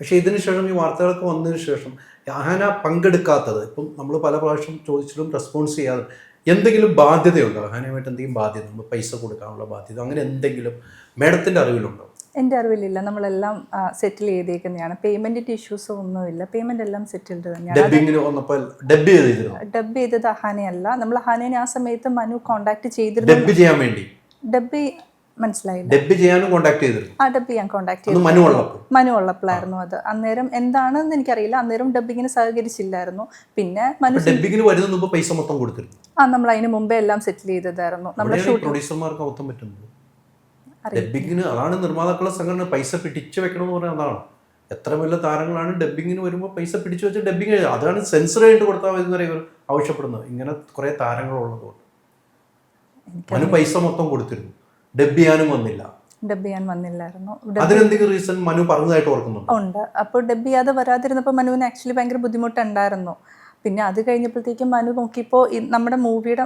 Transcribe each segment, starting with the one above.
പക്ഷേ ഇതിന് ശേഷം ഈ വാർത്തകളൊക്കെ വന്നതിന് ശേഷം ആന പങ്കെടുക്കാത്തത് ഇപ്പം നമ്മൾ പല പ്രാവശ്യം ചോദിച്ചിട്ടും റെസ്പോൺസ് ചെയ്യാതെ എന്തെങ്കിലും ബാധ്യതയുണ്ടോ? അഹാനയുമായിട്ട് എന്തെങ്കിലും ബാധ്യത നമ്മൾ പൈസ കൊടുക്കാനുള്ള ബാധ്യത അങ്ങനെ എന്തെങ്കിലും മേഡത്തിന്റെ അറിവിലുണ്ടോ? എന്റെ അറിവിലില്ല. നമ്മളെല്ലാം സെറ്റിൽ ചെയ്തേക്കുന്നതാണ്. പേയ്മെന്റിന്റെ ഇഷ്യൂസ് ഒന്നുമില്ല. പേയ്മെന്റ് എല്ലാം സെറ്റിൽഡ് തന്നെയാണ്. ഡബ് ചെയ്തത് അഹാനയല്ല നമ്മൾ അഹാനയെ ആ സമയത്ത് മനു കോണ്ടാക്ട് ചെയ്തിരുന്നു. ഡബ് ചെയ്യാൻ വേണ്ടി. ഡബ് മനസ്സിലായില്ല. ഡബ് ചെയ്യാനും കോണ്ടാക്ട് ചെയ്തിരുന്നു. ആ ഡബ് ചെയ്യാൻ കോണ്ടാക്ട് ചെയ്തു മനു ഉള്ളപ്പോൾ. മനു ഉള്ളപ്പോഴായിരുന്നു അത്. അന്നേരം എന്താണെന്ന് എനിക്കറിയില്ല. അന്നേരം ഡബിങ്ങിന് സഹകരിച്ചില്ലായിരുന്നു. പിന്നെ മനു ഡബിങ്ങിന് വരുന്ന മുമ്പ് പൈസ മൊത്തം കൊടുത്തിരുന്നു. ആ നമ്മൾ അതിന് മുമ്പേ എല്ലാം സെറ്റിൽ ചെയ്തതായിരുന്നു. നമ്മൾ പ്രൊഡ്യൂസർമാർക്ക് അബദ്ധം പറ്റുന്നത്. അതാണ് നിർമ്മാതാക്കളുടെ സംഘടന. പൈസ പിടിച്ചു വെക്കണം എന്ന് പറഞ്ഞാൽ അതാണ്. എത്ര വലിയ താരങ്ങളാണ് ഡബ്ബിങ്ങിന് വരുമ്പോൾ പൈസ പിടിച്ചു വെച്ച് ഡബ്ബിങ് അതാണ് സെൻസർ ആയിട്ട് കൊടുത്താൽ മതി എന്ന് ആവശ്യപ്പെടുന്നത്. ഇങ്ങനെ കുറെ താരങ്ങളുള്ളതുകൊണ്ട്. പൈസ മൊത്തം കൊടുത്തിരുന്നു. ഡബ് ചെയ്യാനും വന്നില്ല. ഡബ് ചെയ്യാൻ വന്നില്ലായിരുന്നു അതിനെന്തെങ്കിലും റീസൺ മനു പറഞ്ഞതായിട്ട് ഓർക്കുന്നുണ്ട്? ഉണ്ട്. അപ്പോൾ ഡബ് ചെയ്യാതെ വരാതിരുന്നപ്പോൾ മനുവിന് ആക്ച്വലി ഭയങ്കര ബുദ്ധിമുട്ടുണ്ടായിരുന്നു. പിന്നെ അത് കഴിഞ്ഞപ്പോഴത്തേക്കും മനു നോക്കിയപ്പോൾ നമ്മുടെ മൂവിയുടെ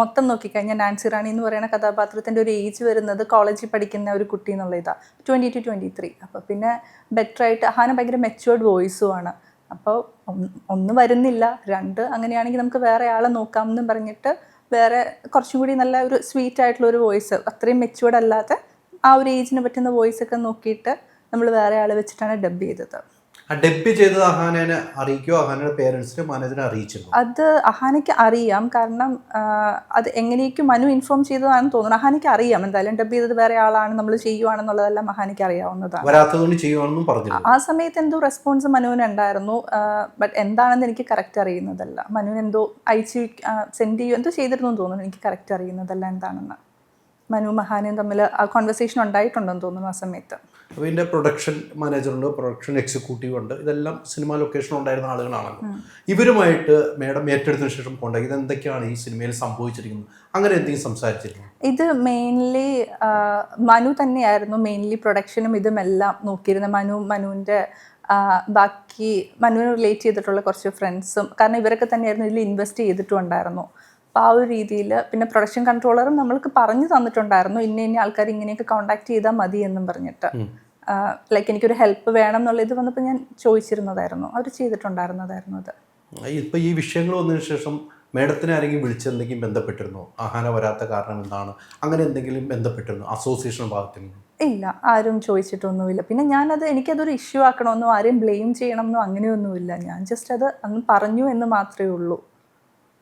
മൊത്തം നോക്കിക്കഴിഞ്ഞാൽ നാൻസി റാണി എന്ന് പറയുന്ന കഥാപാത്രത്തിന്റെ ഒരു ഏജ് വരുന്നത് കോളേജിൽ പഠിക്കുന്ന ഒരു കുട്ടി എന്നുള്ള ഇതാണ് ട്വന്റി ടു ട്വന്റി ത്രീ അപ്പോൾ പിന്നെ ബെറ്റർ ആയിട്ട് ഹാന ഭയങ്കര മെച്ചുവേർഡ് വോയിസും ആണ്. അപ്പോൾ ഒന്ന് ഒന്ന് വരുന്നില്ല. രണ്ട് അങ്ങനെയാണെങ്കിൽ നമുക്ക് വേറെ ആളെ നോക്കാം എന്നും പറഞ്ഞിട്ട് വേറെ കുറച്ചും കൂടി നല്ല ഒരു സ്വീറ്റ് ആയിട്ടുള്ള ഒരു വോയിസ് അത്രയും മെച്ചുവേർഡ് അല്ലാത്ത ആ ഒരു ഏജിന് പറ്റുന്ന വോയിസ് ഒക്കെ നോക്കിയിട്ട് നമ്മൾ വേറെ ആളെ വെച്ചിട്ടാണ് ഡബ് ചെയ്തത്. ആ ഡബ് ചെയ്തത് അഹാനെ അറിയിക്കോ അഹാനയുടെ പേരൻസിനെ മാനേജറെ അറിയിച്ചിരുന്നു? അത് അഹാനയ്ക്ക് അറിയാം. കാരണം അത് എങ്ങനെയൊക്കെ മനു ഇൻഫോം ചെയ്തതാണെന്ന് തോന്നുന്നു. അഹാനയ്ക്ക് അറിയാം. എന്തായാലും ഡബ് ചെയ്തത് വേറെ ആളാണ്. നമ്മൾ ചെയ്യുവാണെന്നുള്ളതെല്ലാം അഹാനയ്ക്ക് അറിയാവുന്നതാണ്. വരാത്തതുകൊണ്ട് ചെയ്യുവാണെന്നും പറഞ്ഞു ആ സമയത്ത് എന്തോ റെസ്പോൺസ് മനുവിന് ഉണ്ടായിരുന്നു. ബട്ട് എന്താണെന്ന് എനിക്ക് കറക്റ്റ് അറിയുന്നതല്ല. മനുവിന് എന്തോ അയച്ചു സെൻഡ് ചെയ്യുക എന്തോ ചെയ്തിരുന്നു തോന്നുന്നു. എനിക്ക് കറക്റ്റ് അറിയുന്നതല്ല എന്താണെന്ന്. മനു മഹാനും തമ്മിൽ ആ കോൺവെർസേഷൻ ഉണ്ടായിട്ടുണ്ടെന്ന് തോന്നുന്നു ആ സമയത്ത്. അപ്പോൾ ഇതിന്റെ പ്രൊഡക്ഷൻ മാനേജറുണ്ട് പ്രൊഡക്ഷൻ എക്സിക്യൂട്ടീവ് ഉണ്ട്. ഇതെല്ലാം സിനിമ ലൊക്കേഷൻ ഉണ്ടായിരുന്ന ആളുകളാണല്ലോ. ഇവരുമായിട്ട് മേഡം ഏറ്റെടുത്തതിന് ശേഷം കോണ്ടാക്ട് ഇത് എന്തൊക്കെയാണ് ഈ സിനിമയിൽ സംഭവിച്ചിരിക്കുന്നത്? അങ്ങനെ എന്തെങ്കിലും സംസാരിച്ചിരുന്നു ഇത് മെയിൻലി മനു തന്നെയായിരുന്നു മെയിൻലി പ്രൊഡക്ഷനും ഇതും എല്ലാം നോക്കിയിരുന്നത്. മനു മനുവിന്റെ ബാക്കി മനുവിനെ റിലേറ്റ് ചെയ്തിട്ടുള്ള കുറച്ച് ഫ്രണ്ട്സും കാരണം ഇവരൊക്കെ തന്നെയായിരുന്നു ഇതിൽ ഇൻവെസ്റ്റ് ചെയ്തിട്ടും ഉണ്ടായിരുന്നു. അപ്പോൾ ആ ഒരു രീതിയിൽ പിന്നെ പ്രൊഡക്ഷൻ കൺട്രോളറും നമ്മൾക്ക് പറഞ്ഞു തന്നിട്ടുണ്ടായിരുന്നു ഇന്ന ഇന്ന ആൾക്കാർ ഇങ്ങനെയൊക്കെ കോൺടാക്ട് ചെയ്താൽ മതി എന്നും പറഞ്ഞിട്ട്. ലൈക്ക് എനിക്കൊരു ഹെൽപ്പ് വേണം എന്നുള്ള ഇത് വന്നപ്പോൾ ഞാൻ ചോദിച്ചിരുന്നതായിരുന്നു അവർ ചെയ്തിട്ടുണ്ടായിരുന്നതായിരുന്നു അത്. ഇപ്പോൾ ഈ വിഷയങ്ങൾ വന്നതിന് ശേഷം മേഡത്തിനെ ആരെങ്കിലും വിളിച്ച് എന്തെങ്കിലും ബന്ധപ്പെട്ടിരുന്നോ? ആഹാരം വരാത്ത കാരണം എന്താണ്? അങ്ങനെ എന്തെങ്കിലും ബന്ധപ്പെട്ടിരുന്നു? അസോസിയേഷൻ ഭാഗത്തിൽ നിന്ന്? ഇല്ല ആരും ചോദിച്ചിട്ടൊന്നുമില്ല. പിന്നെ ഞാനത് എനിക്കതൊരു ഇഷ്യൂ ആക്കണമെന്നോ ആരെയും ബ്ലെയിം ചെയ്യണമെന്നോ അങ്ങനെയൊന്നുമില്ല. ഞാൻ ജസ്റ്റ് അത് അന്ന് പറഞ്ഞു എന്ന് മാത്രമേ ഉള്ളൂ.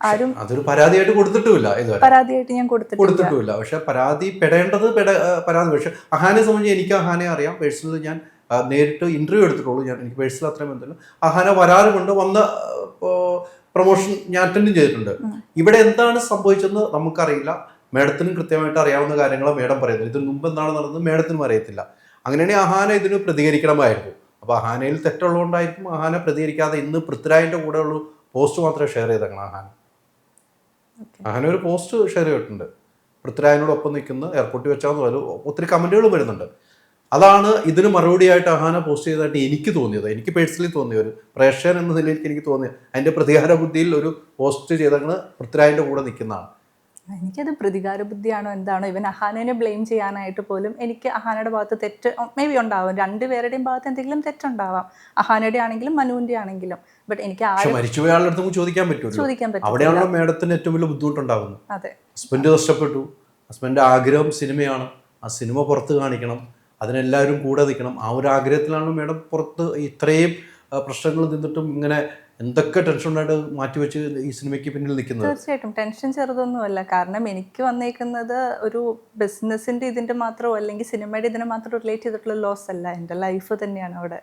ആരും അതൊരു പരാതിയായിട്ട് കൊടുത്തിട്ടുമില്ല ഇതുവരെ. പരാതിയായിട്ട് ഞാൻ കൊടുത്തിട്ടില്ല. പക്ഷെ പരാതി പെടേണ്ടത് പരാതി. പക്ഷെ അഹാനെ സംബന്ധിച്ച് എനിക്ക് അഹാനെ അറിയാം. പേഴ്സണലി ഞാൻ നേരിട്ട് ഇന്റർവ്യൂ എടുത്തിട്ടുള്ളൂ. ഞാൻ എനിക്ക് പേഴ്സണൽ അത്രയും ബന്ധമില്ല. അഹാന വരാറുമുണ്ട്. വന്ന പ്രൊമോഷൻ ഞാൻ അറ്റൻഡും ചെയ്തിട്ടുണ്ട്. ഇവിടെ എന്താണ് സംഭവിച്ചതെന്ന് നമുക്കറിയില്ല. മേഡത്തിനും കൃത്യമായിട്ട് അറിയാവുന്ന കാര്യങ്ങളാണ് മേഡം പറയുന്നത്. ഇതിന് മുമ്പ് എന്താണ് നടന്നത് മേഡത്തിനും അറിയത്തില്ല. അങ്ങനെയാണെങ്കിൽ അഹാന ഇതിന് പ്രതികരിക്കണമായിരുന്നു. അപ്പോൾ അഹാനയിൽ തെറ്റുള്ളതുകൊണ്ടായിരിക്കും അഹാന പ്രതികരിക്കാതെ ഇന്ന് പൃഥ്വിരാജിന്റെ കൂടെയുള്ള പോസ്റ്റ് മാത്രമേ ഷെയർ ചെയ്തേക്കണം അഹാന. അങ്ങനെ ഒരു പോസ്റ്റ് ഷെയർ ചെയ്തിട്ടുണ്ട്. പൃഥ്വിരാജിനോടൊപ്പം നിൽക്കുന്ന എയർപോർട്ടിൽ വെച്ചാന്ന് ഒത്തിരി കമന്റുകൾ വരുന്നുണ്ട്. അതാണ് ഇതിന് മറുപടിയായിട്ട് അഹാന പോസ്റ്റ് ചെയ്തതായിട്ട് എനിക്ക് തോന്നിയത്. എനിക്ക് പേഴ്സണലി തോന്നിയ ഒരു പ്രേക്ഷകൻ എന്ന നിലയിൽ എനിക്ക് തോന്നിയ അതിന്റെ പ്രതികാര ബുദ്ധിയിൽ ഒരു പോസ്റ്റ് ചെയ്തങ്ങനെ പൃഥ്വിരാജിന്റെ കൂടെ നിൽക്കുന്നതാണ്. എനിക്കത് പ്രതികാര ബുദ്ധിയാണോ എന്താണോ ഇവൻ അഹാനേനെ ബ്ലെയിം ചെയ്യാനായിട്ട് പോലും എനിക്ക് അഹാനയുടെ ഭാഗത്ത് തെറ്റ് മേ ബി ഉണ്ടാവും. രണ്ടുപേരുടെയും ഭാഗത്ത് എന്തെങ്കിലും തെറ്റുണ്ടാവാം. അഹാനയുടെ ആണെങ്കിലും മനുവിന്റെ ആണെങ്കിലും. ബട്ട് എനിക്ക് അടുത്ത് ചോദിക്കാൻ പറ്റും അവിടെയാണല്ലോ മേഡത്തിന് ഏറ്റവും വലിയ ബുദ്ധിമുട്ടുണ്ടാകുന്നത് അതെ. ഹസ്ബൻഡ് നഷ്ടപ്പെട്ടു ഹസ്ബൻഡ് ആഗ്രഹം സിനിമയാണ്. ആ സിനിമ പുറത്ത് കാണിക്കണം. അതിനെല്ലാവരും കൂടെ നിൽക്കണം. ആ ഒരു ആഗ്രഹത്തിലാണ് മേഡം പുറത്ത് ഇത്രയും പ്രശ്നങ്ങൾ നിന്നിട്ടും ഇങ്ങനെ എന്തൊക്കെ ടെൻഷൻ ഉണ്ടായിട്ട് മാറ്റി മാറ്റിവെച്ച് ഈ സിനിമയ്ക്ക് പിന്നിൽ നിൽക്കുന്നത്? തീർച്ചയായിട്ടും. ടെൻഷൻ ചെറുതൊന്നുമല്ല. കാരണം എനിക്ക് വന്നേക്കുന്നത് ഒരു ബിസിനസ്സിന്റെ ഇതിന്റെ മാത്രമോ അല്ലെങ്കിൽ സിനിമയുടെ ഇതിനെ മാത്രം റിലേറ്റ് ചെയ്തിട്ടുള്ള ലോസ് അല്ല. എന്റെ ലൈഫ് തന്നെയാണ് അവിടെ.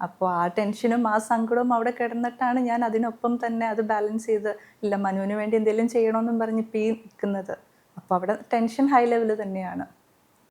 അപ്പോൾ ആ ടെൻഷനും ആ സങ്കടവും അവിടെ കിടന്നിട്ടാണ് ഞാൻ അതിനൊപ്പം തന്നെ അത് ബാലൻസ് ചെയ്ത് ഇല്ല മനുവിന് വേണ്ടി എന്തെങ്കിലും ചെയ്യണമെന്നും പറഞ്ഞ് പീ നിൽക്കുന്നത് അപ്പോൾ അവിടെ ടെൻഷൻ ഹൈ ലെവൽ തന്നെയാണ്.